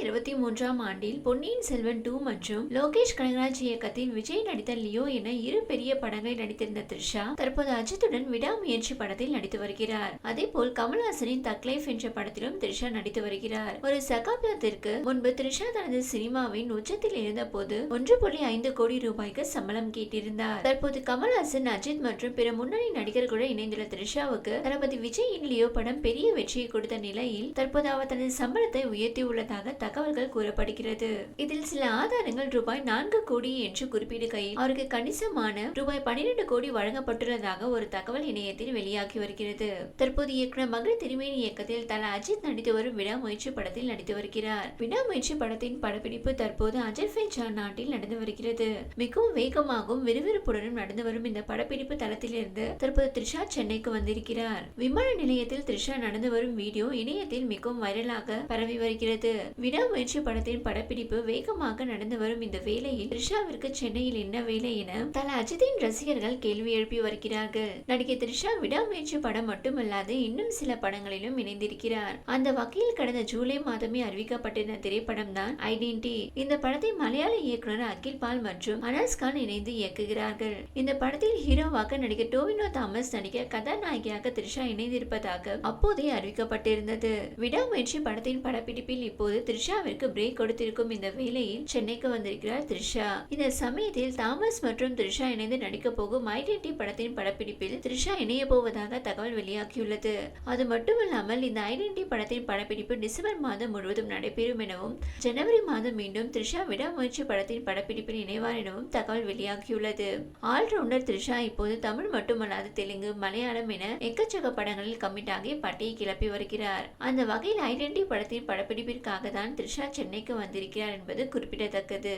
இருபத்தி மூன்றாம் ஆண்டில் பொன்னியின் செல்வன் டூ மற்றும் லோகேஷ் கனகராஜ் இயக்கத்தில் விஜய் நடித்த லியோ என இரு பெரிய படங்களில் நடித்திருந்த த்ரிஷா தற்போது அஜித்துடன் விடாமுயற்சி படத்தில் நடித்து வருகிறார். அதேபோல் கமல்ஹாசனின் தக்லைஃப் என்ற படத்திலும் த்ரிஷா நடித்து வருகிறார். ஒரு சகாப்தத்திற்கு முன்பு த்ரிஷா தனது சினிமாவின் உச்சத்தில் இருந்தபோது ஒன்று புள்ளி ஐந்து கோடி ரூபாய்க்கு சம்பளம் கேட்டிருந்தார். தற்போது கமல்ஹாசன் அஜித் மற்றும் பிற முன்னணி நடிகர்களுடன் இணைந்துள்ள த்ரிஷாவுக்கு தளபதி விஜயின் லியோ படம் பெரிய வெற்றியை கொடுத்த நிலையில் தற்போது அவர் தனது சம்பளத்தை உயர்த்தியுள்ளதாக தகவல்கள் கூறப்படுகிறது. இதில் சில ஆதாரங்கள் ரூபாய் நான்கு கோடி என்று குறிப்பிடுகையில் அவருக்கு கணிசமான ரூபாய் பன்னிரண்டு கோடி வழங்கப்பட்டுள்ளதாக ஒரு தகவல் இணையத்தில் வெளியாகி வருகிறது. தற்போது இயக்குனர் மகள் திருமேனி இயக்கத்தில் தல அஜித் நடித்து வரும் விடாமுயற்சி படத்தில் நடித்து வருகிறார். விடாமுயற்சி படத்தின் படப்பிடிப்பு தற்போது அஜர்பைஜான் நாட்டில் நடந்து வருகிறது. மிகவும் வேகமாகவும் விறுவிறுப்புடனும் நடந்து வரும் இந்த படப்பிடிப்பு தளத்திலிருந்து தற்போது த்ரிஷா சென்னைக்கு வந்திருக்கிறார். விமான நிலையத்தில் த்ரிஷா நடந்து வரும் வீடியோ இணையத்தில் மிகவும் வைரலாக பரவி வருகிறது. விட விடாமுயற்சி படத்தின் படப்பிடிப்பு வேகமாக நடந்து வரும் இந்த வேளையில் த்ரிஷாவிற்கு சென்னையில் என்ன வேலை என தல அஜித்தின் ரசிகர்கள் கேள்வி எழுப்பி வருகிறார்கள். நடிகை த்ரிஷா விடாமுயற்சி படம் மட்டுமல்லாது இன்னும் சில படங்களிலும் இணைந்திருக்கிறார். அந்த வகையில் கடந்த ஜூலை மாதமே அறிவிக்கப்பட்டிருந்த திரைப்படம் தான் ஐடென்டி. இந்த படத்தை மலையாள இயக்குனர் அகில் பால் மற்றும் அனாஸ் கான் இணைந்து இயக்குகிறார்கள். இந்த படத்தில் ஹீரோவாக நடிகர் டோவினோ தாமஸ் நடிக்க கதாநாயகியாக த்ரிஷா இணைந்திருப்பதாக அப்போதே அறிவிக்கப்பட்டிருந்தது. விடாமுயற்சி படத்தின் படப்பிடிப்பில் இப்போது த்ரிஷாவிற்கு பிரேக் கொடுத்திருக்கும் இந்த வேளையில் சென்னைக்கு வந்திருக்கிறார் த்ரிஷா. இந்த சமயத்தில் தாமஸ் மற்றும் த்ரிஷா இணைந்து நடிக்க போகும் ஐடென்டி படத்தின் படப்பிடிப்பில் த்ரிஷா இணைய போவதாக தகவல் வெளியாகியுள்ளது. அது மட்டுமல்லாமல் இந்த ஐடென்டி படத்தின் படப்பிடிப்பு டிசம்பர் மாதம் முழுவதும் நடைபெறும் எனவும் ஜனவரி மாதம் மீண்டும் த்ரிஷா விடாமுயற்சி படத்தின் படப்பிடிப்பில் இணைவார் எனவும் தகவல் வெளியாகியுள்ளது. ஆல்ரவுண்டர் த்ரிஷா இப்போது தமிழ் மட்டுமல்லாது தெலுங்கு மலையாளம் என எக்கச்சக்க படங்களில் கமிட் ஆகி பட்டியை கிளப்பி வருகிறார். அந்த வகையில் ஐடென்டி படத்தின் படப்பிடிப்பிற்காக தான் த்ரிஷா சென்னைக்கு வந்திருக்கிறார் என்பது குறிப்பிடத்தக்கது.